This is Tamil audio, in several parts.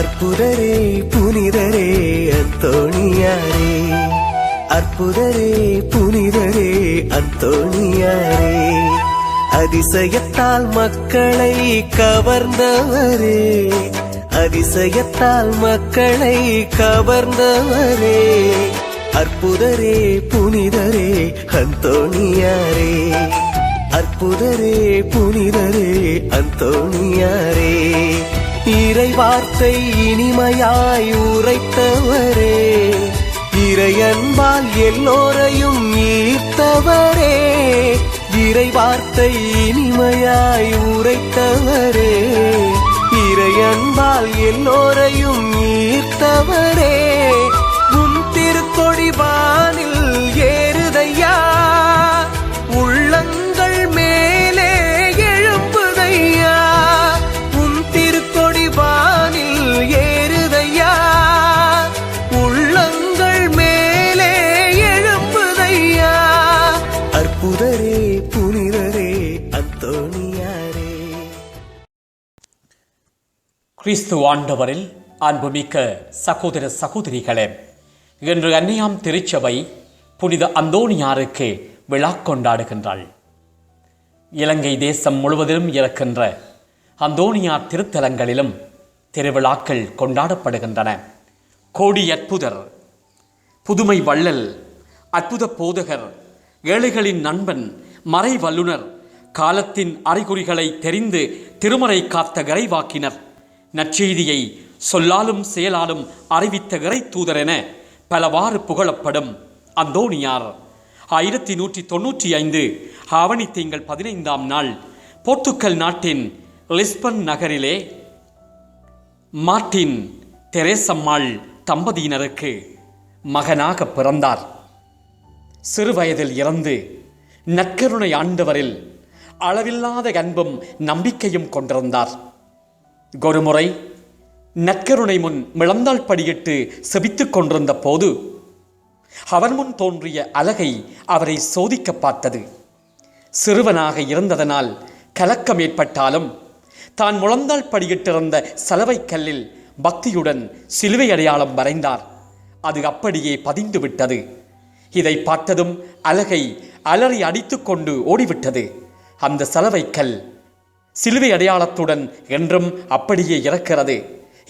அற்புதரே புனிதரே அந்தோணியாரே. அற்புதரே புனிதரே அந்தோணியாரே. அதிசயத்தால் மக்களை கவர்ந்தவரே. அதிசயத்தால் மக்களை கவர்ந்தவரே. அற்புதரே புனிதரே அந்தோணியாரே. அற்புதரே புனிதரே அந்தோணியாரே. இறை வார்த்தை இனிமையாய் உரைத்தவரே. இறையன்பால் எல்லோரையும் ஈர்த்தவரே. இறை வார்த்தை இனிமையாய் உரைத்தவரே. இறையன்பால் எல்லோரையும் ஈர்த்தவரே. உன் திருக்கொடி ஏ கிறிஸ்து ஆண்டவரில் அன்புமிக்க சகோதர சகோதரிகளே இன்று அன்னியாம் திருச்சபை புனித அந்தோணியாருக்கு விழா கொண்டாடுகின்றாள். இலங்கை தேசம் முழுவதிலும் இருக்கின்ற அந்தோணியார் திருத்தலங்களிலும் திருவிழாக்கள் கொண்டாடப்படுகின்றன. கோடி அற்புதர் புதுமை வள்ளல் அற்புத போதகர் ஏழைகளின் நண்பன் மறை வல்லுனர் காலத்தின் அறிகுறிகளை தெரிந்து திருமறை காத்த கரைவாக்கினர் நற்செய்தியை சொல்லாலும் செயலாலும் அறிவித்த இறை தூதர் என பலவாறு புகழப்படும் அந்தோணியார் ஆயிரத்தி நூற்றி தொன்னூற்றி ஐந்து ஆவணி திங்கள் பதினைந்தாம் நாள் போர்த்துக்கல் நாட்டின் லிஸ்பன் நகரிலே மார்ட்டின் தெரேசம்மாள் தம்பதியினருக்கு மகனாக பிறந்தார். சிறுவயதில் இறந்து நற்கருணை ஆண்டவரில் அளவில்லாத அன்பும் நம்பிக்கையும் கொண்டிருந்தார். ஒருமுறை நற்கருணை முன் மிளந்தாள் படியிட்டு செபித்துக் கொண்டிருந்த போது அவர் முன் தோன்றிய அலகை அவரை சோதிக்க பார்த்தது. சிறுவனாக இருந்ததனால் கலக்கம் ஏற்பட்டாலும் தான் முழந்தாள் படியிட்டிருந்த சலவை கல்லில் பக்தியுடன் சிலுவை அடையாளம் வரைந்தார். அது அப்படியே பதிந்து விட்டது இதை பார்த்ததும் அலகை அலறி அடித்துக்கொண்டு ஓடிவிட்டது. அந்த சலவை கல் சிலுவை அடையாளத்துடன் என்றும் அப்படியே இறக்கிறது.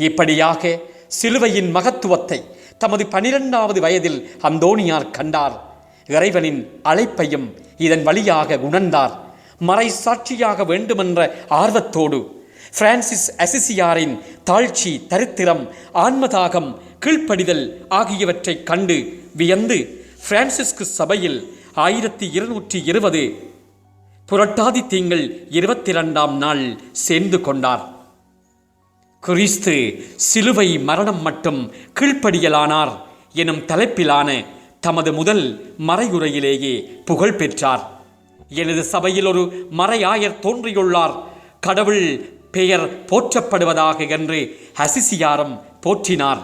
இப்படியாக சிலுவையின் மகத்துவத்தை தமது பனிரெண்டாவது வயதில் அந்தோணியார் கண்டார். இறைவனின் அழைப்பையும் இதன் வழியாக உணர்ந்தார். மறை சாட்சியாக வேண்டுமென்ற ஆர்வத்தோடு பிரான்சிஸ் அசிசியாரின் தாழ்ச்சி தரித்திரம் ஆன்மதாகம் கீழ்ப்படிதல் ஆகியவற்றை கண்டு வியந்து பிரான்சிஸ்கு சபையில் ஆயிரத்தி இருநூற்றி இருபது புரட்டாதி திங்கள் இருபத்தி இரண்டாம் நாள் சேர்ந்து கொண்டார். கிறிஸ்து சிலுவை மரணம் மட்டும் கீழ்ப்படியலானார் எனும் தலைப்பிலான தமது முதல் மறையுரையிலேயே புகழ் பெற்றார். எனது சபையில் ஒரு மறையாயர் தோன்றியுள்ளார். கடவுள் பெயர் போற்றப்படுவதாக என்று ஹசிசியாரம் போற்றினார்.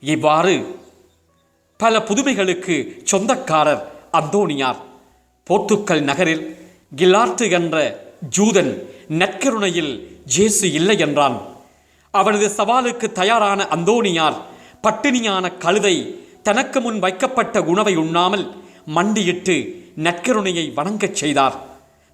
இவ்வாறு பல புதுமைகளுக்கு சொந்தக்காரர் அந்தோனியார். போர்த்துக்கல் நகரில் கிலார்ட்டு என்ற ஜூதன் நற்கருணையில் ஜேசு இல்லை என்றான். அவனது சவாலுக்கு தயாரான அந்தோணியார் பட்டினியான கழுதை தனக்கு முன் வைக்கப்பட்ட உணவை உண்ணாமல் மண்டியிட்டு நற்கருணையை வணங்கச் செய்தார்.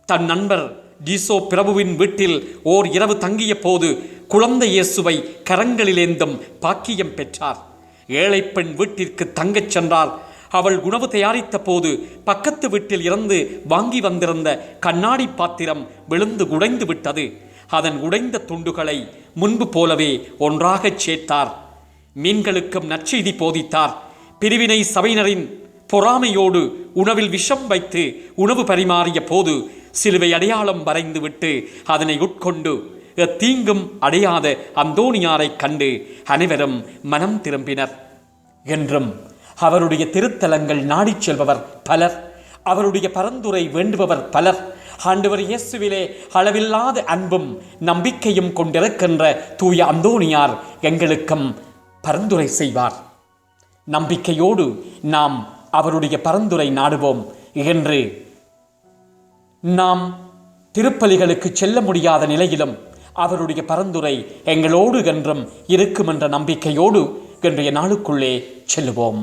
தன் நண்பர் டீசோ பிரபுவின் வீட்டில் ஓர் இரவு தங்கிய போது குழந்தை இயேசுவை கரங்களிலேந்தும் பாக்கியம் பெற்றார். ஏழை பெண் வீட்டிற்கு தங்கச் சென்றார். அவள் உணவு தயாரித்த போது பக்கத்து வீட்டில் இருந்து வாங்கி வந்திருந்த கண்ணாடி பாத்திரம் விழுந்து உடைந்து விட்டது. அதன் உடைந்த துண்டுகளை முன்பு போலவே ஒன்றாகச் சேர்த்தார். மீன்களுக்கும் நற்செய்தி போதித்தார். பிரிவினை சபையினரின் பொறாமையோடு உணவில் விஷம் வைத்து உணவு பரிமாறிய போது சிலுவை அடையாளம் வரைந்துவிட்டு அதனை உட்கொண்டு தீங்கும் அடையாத அந்தோணியாரைக் கண்டு அனைவரும் மனம் திரும்பினர் என்றும் அவருடைய திருத்தலங்கள் நாடிச் செல்பவர் பலர். அவருடைய பரந்துரை வேண்டுபவர் பலர். ஆண்டவர் இயேசுவிலே அளவில்லாத அன்பும் நம்பிக்கையும் கொண்டிருக்கின்ற தூய அந்தோணியார் எங்களுக்கும் பரந்துரை செய்வார். நம்பிக்கையோடு நாம் அவருடைய பரந்துரை நாடுவோம் என்று நாம் திருப்பலிகளுக்கு செல்ல முடியாத நிலையிலும் அவருடைய பரந்துரை எங்களோடு என்றும் இருக்கும் என்ற நம்பிக்கையோடு இன்றைய நாளுக்குள்ளே செல்லுவோம்.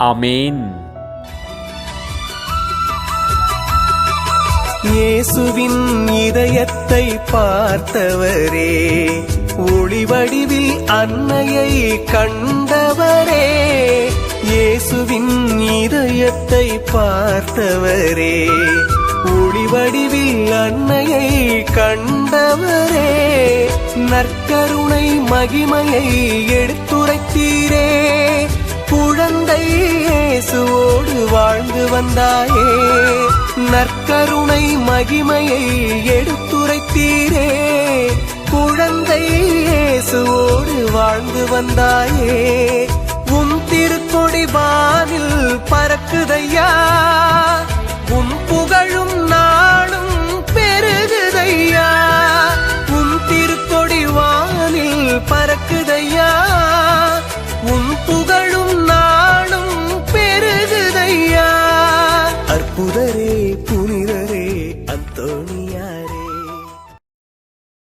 அமேன் இயேசுவின் இதயத்தை பார்த்தவரே ஒளிவடிவில் அன்னையை கண்டவரே இயேசுவின் இதயத்தை பார்த்தவரே ஒளிவடிவில் அன்னையை கண்டவரே நற்கருணை மகிமையை எடுத்துரைத்தீரே. இயேசுவோடு வாழ்ந்து வந்தாயே. நற்கருணை மகிமையை எடுத்துரைத்தீரே. குழந்தை இயேசுவோடு வாழ்ந்து வந்தாயே. உன் திருக்கொடி வானில் பறக்குதையா. உன் புகழும் நாளும் பெருகுதையா.